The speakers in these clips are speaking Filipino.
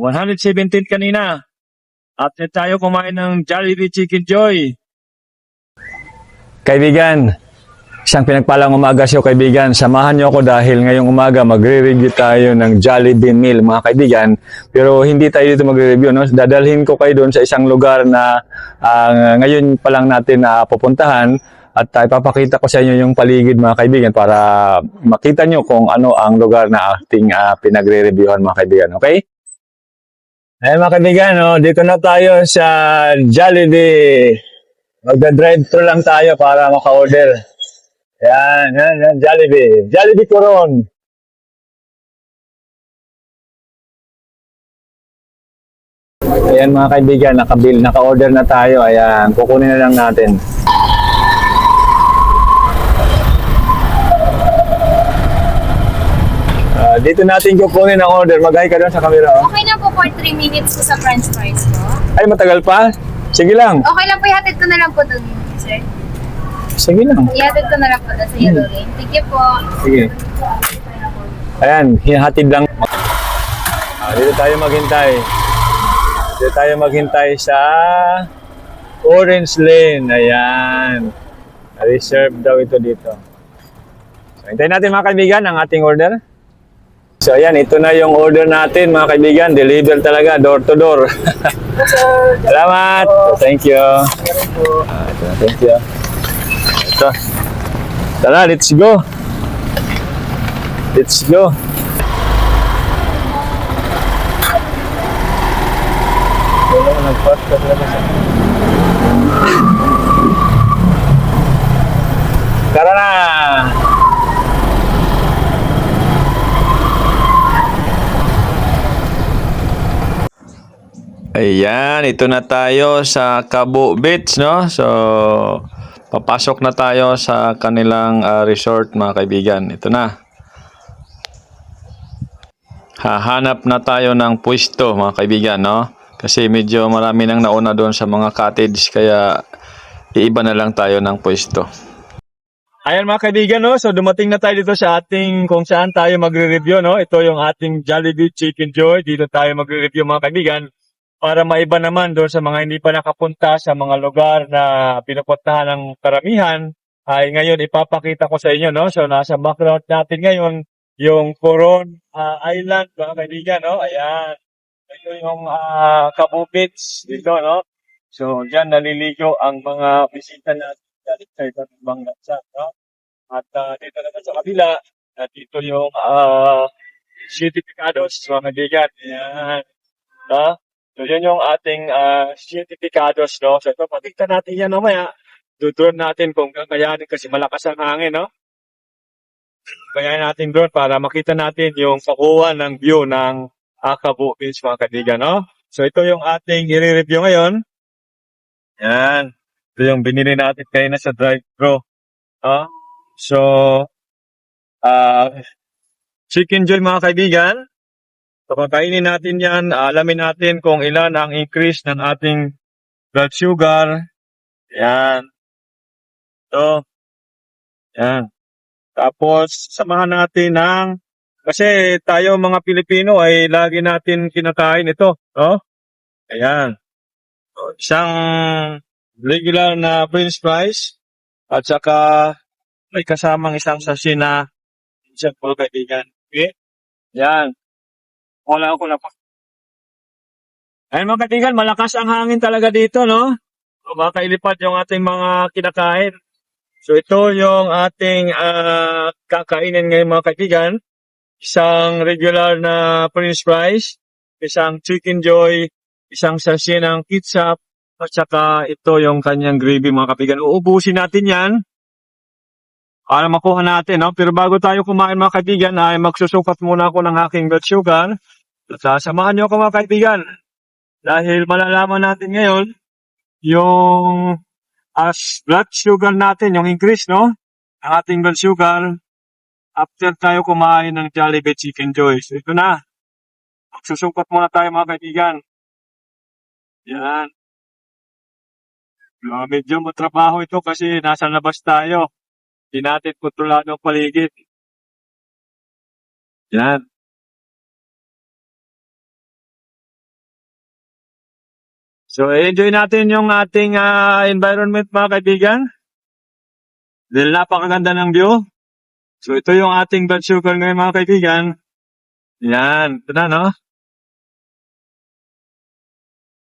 117 kanina. At tayo kumain ng Jollibee Chicken Joy. Kaibigan, isang pinagpalang umaga siyo kaibigan. Samahan niyo ako dahil ngayong umaga magre-review tayo ng Jollibee meal mga kaibigan. Pero hindi tayo dito magre-review. No? Dadalhin ko kayo doon sa isang lugar na ah, ngayon pa lang natin na pupuntahan at uh, ipapakita ko sa inyo yung paligid mga kaibigan para makita nyo kung ano ang lugar na ating ah, pinagre-reviewhan mga kaibigan. Okay? Ayan mga kaibigan, no? dito na tayo sa Jollibee. Magda-drive-thru lang tayo para maka-order. Yan, yan, yan, Jollibee. Jollibee Coron. Ayan mga kaibigan, nakabil, naka-order na tayo. Ayan, kukunin na lang natin. Ah, dito natin kukunin ang order. Mag-hi ka doon sa camera. Oh. Okay for 3 minutes po sa french fries po. Ay, matagal pa? Sige lang. Okay lang po, ihatid ko na lang po dun, sir. Sige lang. Ihatid ko na lang po dun sa yellow lane. Thank you po. Sige. Ayan, hihatid lang. Ah, dito tayo maghintay. Dito tayo maghintay sa Orange Lane. Ayan. Reserve daw ito dito. So, hintayin natin mga kaibigan ang ating order. So, ayan, ito na yung order natin mga kaibigan. Deliver talaga, door to door. Salamat. Thank you. Ah, ito na, thank you. Ito. Tara, let's go. Let's go. Wala ko nag-park ka talaga sa... Tara na! Ayan, ito na tayo sa Cabo Beach, no? So, papasok na tayo sa kanilang ah, resort, mga kaibigan. Ito na. Hahanap na tayo ng pwesto, mga kaibigan, no? Kasi medyo marami nang nauna doon sa mga cottage, kaya iiba na lang tayo ng pwesto. Ayan mga kaibigan, no? So dumating na tayo dito sa ating kung saan tayo magre-review, no? Ito yung ating Jollibee Chicken Joy. Dito tayo magre-review mga kaibigan para maiba naman doon sa mga hindi pa nakapunta sa mga lugar na pinupuntahan ng karamihan ay ngayon ipapakita ko sa inyo, no? So nasa background natin ngayon yung Coron ah, Island, mga kaibigan, no? Ayan. Ito yung uh, Cabo Beach dito, no? So, diyan naliligo ang mga bisita natin galing sa iba't ibang bansa, no? At ah, dito naman sa kabila, at dito yung uh, certificados, mga kaibigan. Ayan. No? So, yun yung ating uh, certificados, no? So, ito, patikta natin yan mamaya. Dudron natin kung kakayanin kasi malakas ang hangin, no? Kaya natin doon para makita natin yung pakuha ng view ng Akabo Beach, mga kaibigan, no? So, ito yung ating i-review ngayon. Yan. Ito yung binili natin kayo na sa drive-thru. No? So, ah chicken joy mga kaibigan. So, kakainin natin yan. Alamin natin kung ilan ang increase ng ating blood sugar. Yan. Ito. Yan. Tapos, samahan natin ng kasi tayo mga Pilipino ay lagi natin kinakain ito, no? Ayan. So, Isang regular na french fries at saka may kasamang isang sachet na isang po kaibigan. Okay? Yan. Wala ako na pa. Ayun mga kaibigan, malakas ang hangin talaga dito, no? So, makailipat yung ating mga kinakain. So ito yung ating ah, kakainin ngayon mga kaibigan. Isang regular na french fries, isang chicken joy, isang sachet ng ketchup, at saka ito yung kanyang gravy mga kaibigan. Uubusin natin yan para makuha natin. No? Pero bago tayo kumain mga kaibigan, ay magsusukat muna ako ng aking blood sugar. Sasamahan niyo ako mga kaibigan. Dahil malalaman natin ngayon yung as blood sugar natin, yung increase, no? Ang ating blood sugar after tayo kumain ng Jollibee Chicken Joy. Ito na. Magsusukat muna tayo mga kaibigan. Yan. Medyo matrabaho ito kasi nasa labas tayo. Hindi natin kontrolado ang paligid. Yan. So, enjoy natin yung ating ah, environment mga kaibigan. Dahil napakaganda ng view. So, ito yung ating blood sugar ngayon mga kaibigan. Yan. Ito na, no?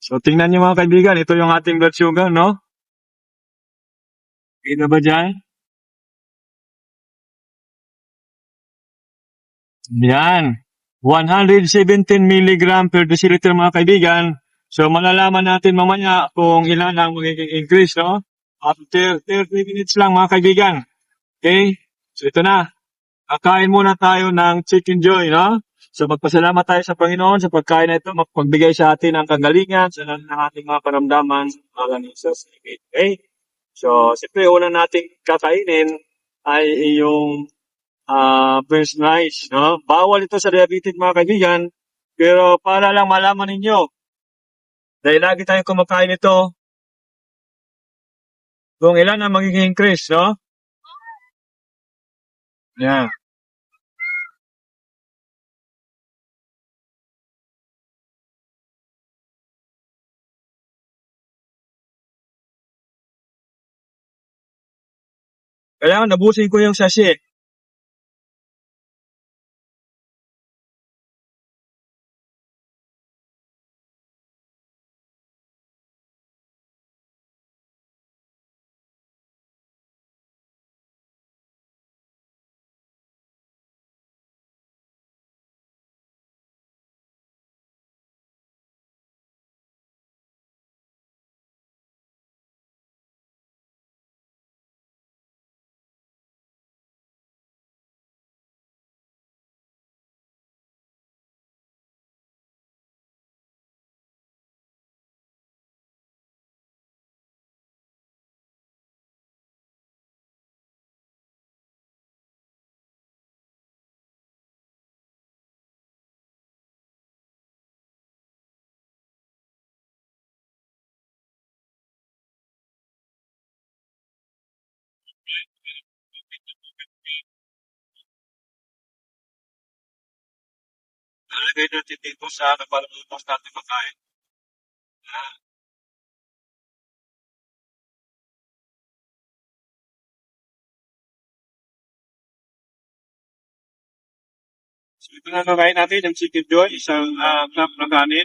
So, tingnan nyo mga kaibigan. Ito yung ating blood sugar, no? Kita ba dyan? Yan. 117 milligram per deciliter mga kaibigan. So, malalaman natin mamaya kung ilan ang magiging increase, no? After 30 minutes lang mga kaibigan. Okay? So, ito na. Kakain muna tayo ng chicken joy, no? So, magpasalamat tayo sa Panginoon sa pagkain na ito, magbigay sa atin ng kagalingan sa lahat ng ating mga karamdaman sa ni Jesus. Okay? So, siyempre, una nating kakainin ay yung ah first rice, no? Bawal ito sa diabetic mga kaibigan, pero para lang malaman ninyo, dahil lagi tayong kumakain ito, kung ilan ang magiging increase, no? Yan. Kailangan nabusin ko yung sachet. Lalagay natin dito sa napalulutos natin makain. So ito na kakain natin yung chicken joy, isang uh, cup na kanin.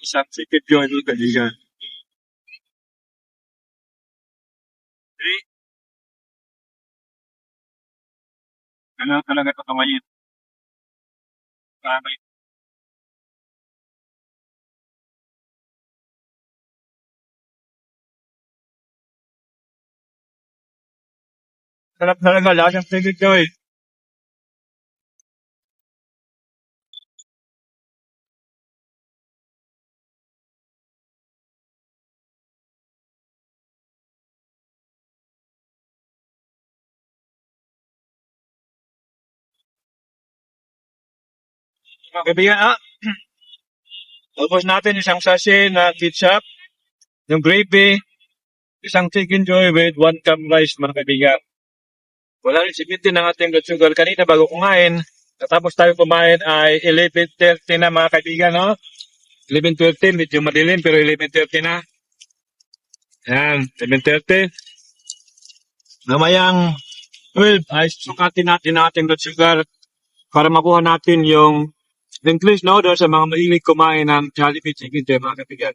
Isang chicken joy ng kaibigan. Kailangan talaga ito kamayin. Para may Sarap talaga, lahat ng chicken joy. Mga kaibigan, ah, Tapos natin isang sachet na ketchup, yung gravy, isang chicken joy with one cup rice, mga kaibigan. Wala rin sipitin ng ating blood sugar. Kanina bago kumain, natapos tayo kumain ay 11.30 na mga kaibigan, no? 11.30, medyo madilim, pero 11.30 na. Yan, 11.30. Namayang 12 ay sukatin natin ating blood sugar para makuha natin yung increase, no? Doon sa mga mahilig kumain ng Jollibee Chicken Joy, mga kaibigan.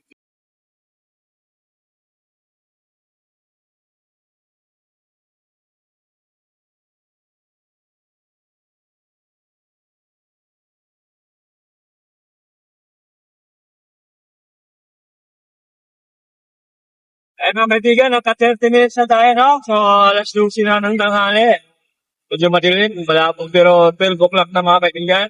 Eh mga kaibigan, naka 30 minutes na tayo, no? So, alas 12 na ng tanghali. Medyo madilim, malapong pero 12 o'clock na mga kaibigan.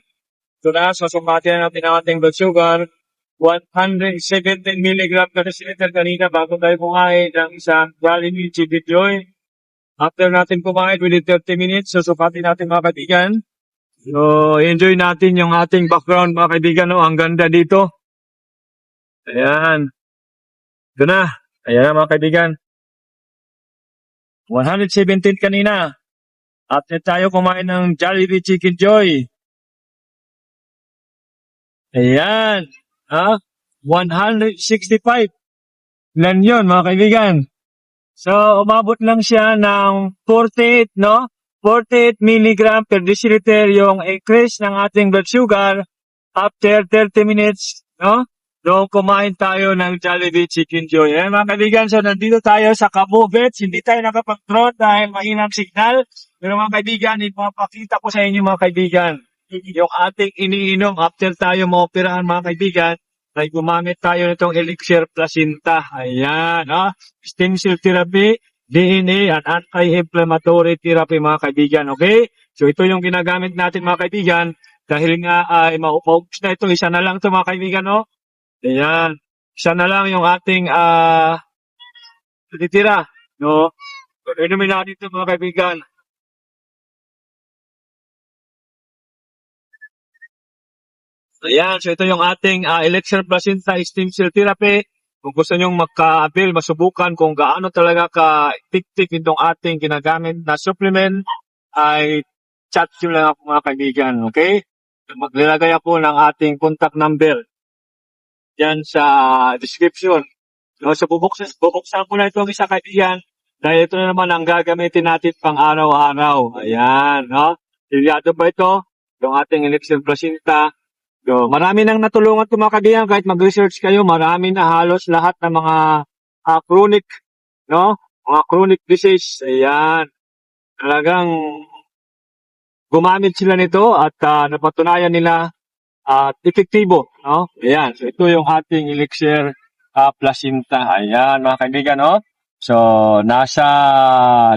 So na, susumatin na natin ang ating blood sugar. 117 milligram per deciliter kanina bago tayo kumain ng isang Jollibee Chicken Joy. After natin kumain within 30 minutes, susukatin natin mga kaibigan. So, enjoy natin yung ating background mga kaibigan. No? Ang ganda dito. Ayan. Ito na. Ayan mga kaibigan. 117 kanina. After tayo kumain ng Jollibee Chicken Joy. Ayan. Ha? 165. Ilan yun, mga kaibigan? So, umabot lang siya ng 48, no? 48 milligram per deciliter yung increase ng ating blood sugar after 30 minutes, no? Doon kumain tayo ng Jollibee Chicken Joy. Eh, mga kaibigan, so nandito tayo sa Kabubets. Hindi tayo nakapag-drone dahil mahinang signal. Pero mga kaibigan, ipapakita ko sa inyo mga kaibigan yung ating iniinom after tayo maoperahan mga kaibigan ay gumamit tayo nitong elixir placenta. Ayan, ha? Stem cell therapy, DNA, and anti-inflammatory therapy mga kaibigan. Okay? So ito yung ginagamit natin mga kaibigan dahil nga ay uh, na ito. Isa na lang ito mga kaibigan, no? Ayan. Isa na lang yung ating ah titira, no? Inumin natin ito mga kaibigan. Ayan, so ito yung ating uh, elixir placenta stem cell therapy. Kung gusto nyong magka-avail, masubukan kung gaano talaga ka-tik-tik itong ating ginagamit na supplement, ay chat nyo lang ako mga kaibigan, okay? Maglalagay ako ng ating contact number yan sa description. No, so bubuksan, bubuksan ko na itong isa kaibigan dahil ito na naman ang gagamitin natin pang araw-araw. Ayan, no? Silyado ba ito? Yung ating elixir placenta. So, marami nang natulungan ko mga kaibigan kahit mag-research kayo, marami na halos lahat ng mga ah, chronic, no? Mga chronic disease. Ayan. Talagang gumamit sila nito at ah, napatunayan nila at epektibo, no? Ayan. So, ito yung ating elixir ah, placenta. Ayan, mga kaibigan, no? So, nasa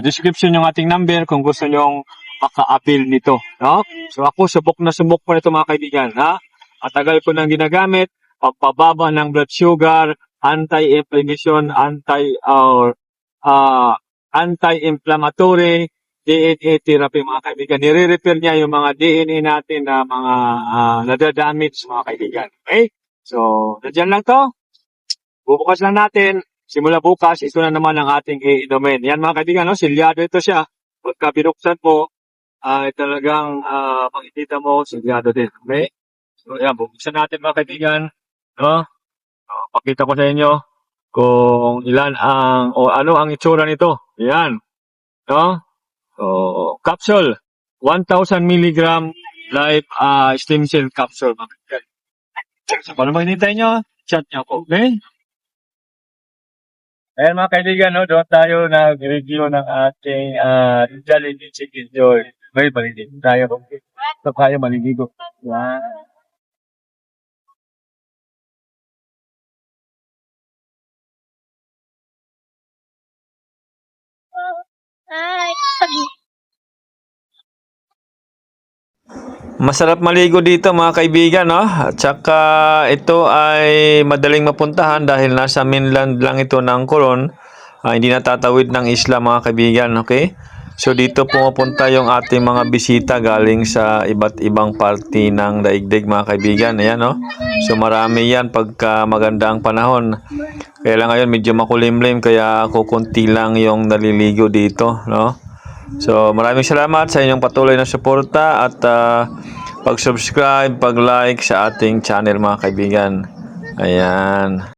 description yung ating number kung gusto nyong maka-avail nito, no? So, ako subok na subok ko nito mga kaibigan, ha? At tagal ko nang ginagamit, pagpababa ng blood sugar, anti-inflammation, anti or ah, anti-inflammatory, DNA therapy mga kaibigan. Nire-repair niya yung mga DNA natin na mga uh, nadadamage mga kaibigan. Okay? So, nandiyan lang to. Bubukas lang natin. Simula bukas, ito na naman ang ating iinumin. Yan mga kaibigan, no? silyado ito siya. Pagka binuksan po, ay talagang uh, makikita mo, silyado din. Okay? So, yan, bubuksan natin mga kaibigan. No? So, pakita ko sa inyo kung ilan ang, o ano ang itsura nito. Yan. No? So, capsule. 1,000 milligram live uh, stem cell capsule. mga kaibigan. So, kung ano maghintay nyo, chat nyo ako. Okay? Ayan mga kaibigan, no, doon tayo nag-review ng ating uh, Jollibee Chicken Joy. May malilig tayo. Ito tayo maliligo. Wow. Hi! Masarap maligo dito mga kaibigan, no? At saka ito ay madaling mapuntahan dahil nasa mainland lang ito ng Coron. Ah, hindi natatawid ng isla mga kaibigan, okay? So dito pumupunta yung ating mga bisita galing sa iba't ibang party ng daigdig mga kaibigan. Ayan, no? So marami yan pagka maganda ang panahon. Kaya lang ngayon medyo makulimlim kaya kukunti lang yung naliligo dito, no? So, maraming salamat sa inyong patuloy na suporta at ah, pag-subscribe, pag-like sa ating channel mga kaibigan. Ayan.